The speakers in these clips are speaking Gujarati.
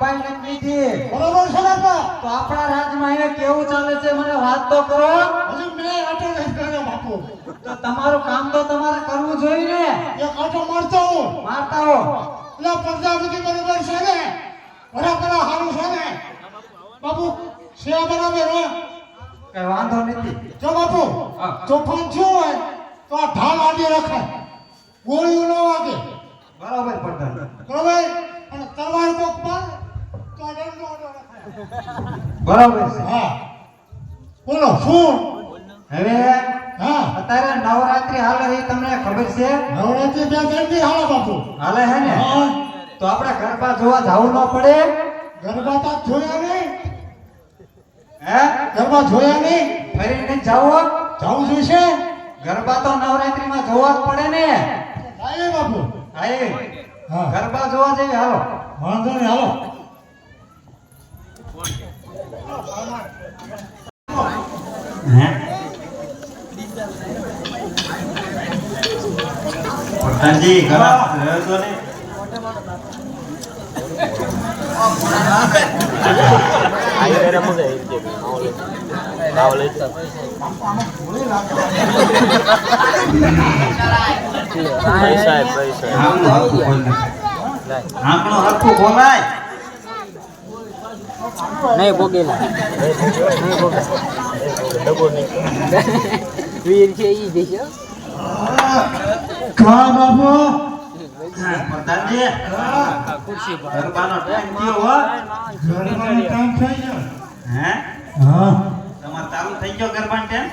રાજની સંભાળથી બરોબર છે બાપા તો આપણા રાજમાં અહીંયા કેવું ચાલે છે મને વાત તો કરો. હજુ મેં આટો નથી બાપુ. તો તમારું કામ તો તમારે કરવું જોઈએ ને. એક આટો મારતો હું. મારતા હો. એટલે પ્રજાપતિ બરોબર છે ને? બરાબર હારું છે ને? બાપુ સેવા બરાબર હો કઈ વાંધો નથી. જો બાપુ. તોફાન થયું હોય તો આ ઢાલ આડી રખાય. ગોળીઓ ન વાગે. બરાબર પ્રધાન. બરોબર? અને તલવાર કોક મારે બરાબર છે. હા. બોલો શું? હવે હા. અત્યારે નવરાત્રી હાલે એ તમને ખબર છે? નવરાત્રી બે ગરબી હાલે બાપુ. હાલે છે ને? હા. તો આપણે ગરબા જોવા જવું ન પડે? ગરબા તો જોયા નહીં. હે? ગરબા જોયા નહીં. ફરીને જાવો જવું જોઈશે? ગરબા તો નવરાત્રીમાં જોવા જ પડે ને? આયે બાપુ. હા એ હા. ગરબા જોવા જઈએ હાલો. વાંધો નહીં હાલો. પ્રધાનજી ગરબા રહેજો ને Akhirnya mau gak itu? Mau lihat. Mau lihat. પૈસા પૈસા આમનું હરખું બોલ આમનું હરખું બોલાય નહીં ભોગેલા નહીં ભોગેલા ડબો નહીં વીર છે ઈ દેશો કા બાપુ પ્રધાનજી ગરબાનો ટાઈમ થયો હો. ગરબાનો ટાઈમ થઈ ગયો હે હા તમારે ચાલુ થઈ ગયો ગરબાનો ટાઈમ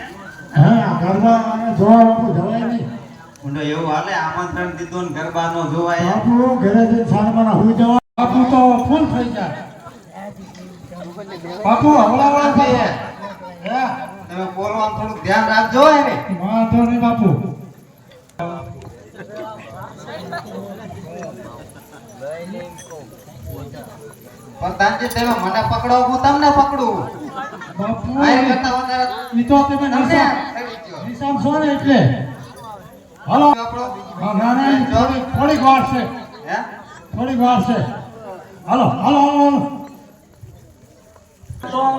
હા ગરબા અને જોવા બાપુ જવાય નહીં. ઊંડો એવું હાલે આમંત્રણ દીધું ને ગરબા નો જોવાય બાપુ ઘરે જઈને સારવાના હુઈ જવા. બાપુ તો ફૂલ થઈ જાય. બાપુ હવળાવળા થઈ હે તમે બોલવાનું થોડું ધ્યાન રાખજો વાંધો નહીં બાપુ. પ્રધાનજી તમે મને પકડો હું તમને પકડું. બાપુ ઈ તો તમે નિશાન નિશાન છો ને એટલે? હાલો. આપણો ના ના થોડી વાર છે. હે? થોડીક વાર છે. હાલો હાલો હાલો હાલો. શેરીઓ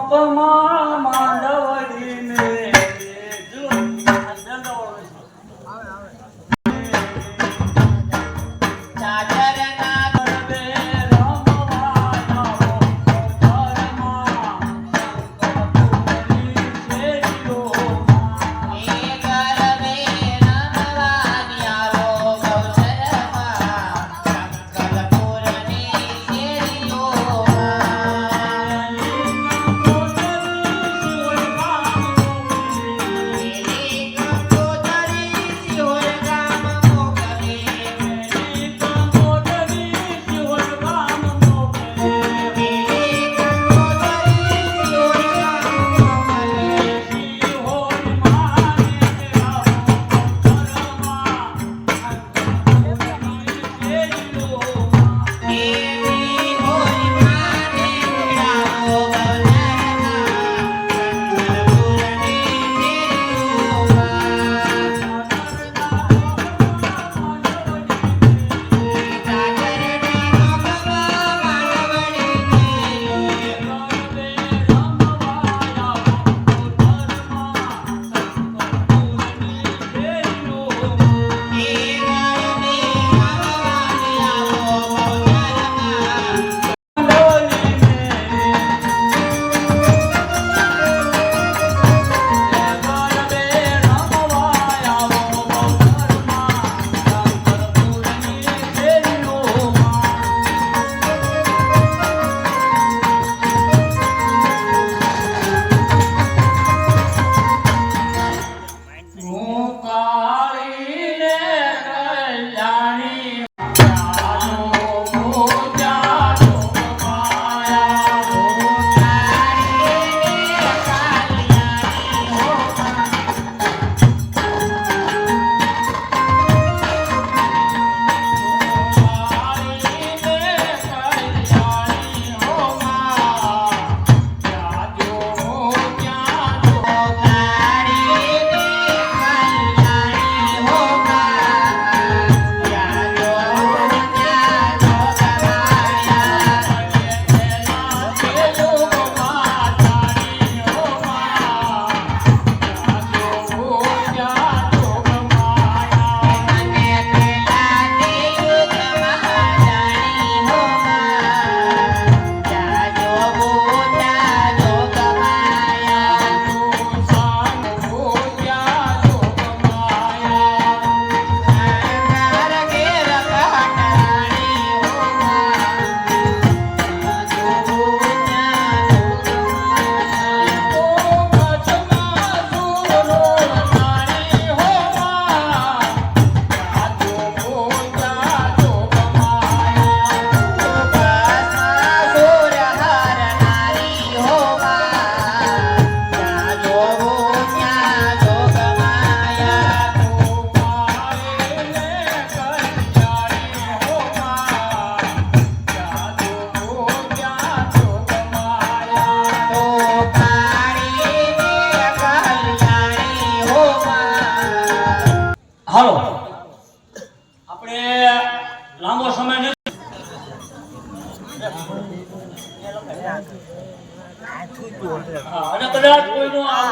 વસ્તુ હશે અને કદાચ કોઈનો આ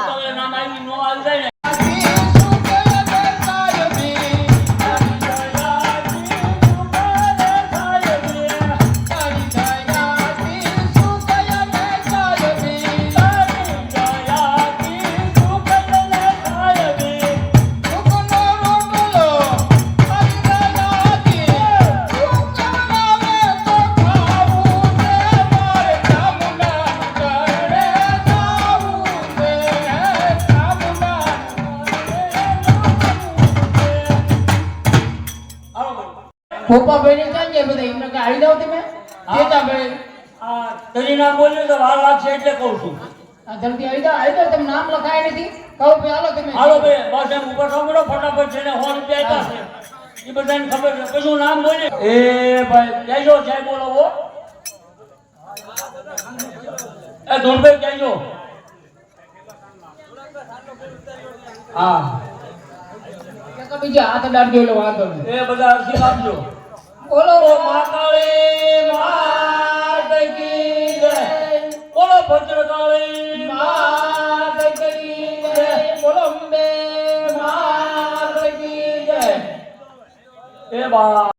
પોપાભાઈ ને ક્યાં ગયા બધા એમને કઈ આવી જાવ તમે. કેતાભાઈ આ તરી નામ બોલ્યું તો વાર લાગશે એટલે કહું છું. આ જલ્દી આવી જાવ આવી જાવ તમે નામ લખાય નથી. કહો ભાઈ હાલો તમે. હાલો ભાઈ બસ એમ ઉપર સાંભળો ફટાફટ છે ને સો રૂપિયા આપ્યા છે. એ બધાને ખબર છે. કશું નામ બોલે. એ ભાઈ કહેજો જય બોલો હો. એ ધોનભાઈ કહેજો હા. કે તો બીજા હાથ અડાડજો એટલે વાંધો નહીં. એ બધા અરજી આપજો બોલો મહાકાળી માત કી જય. બોલો ભદ્રકાળી માત કી જય. બોલો અંબે માત એ બા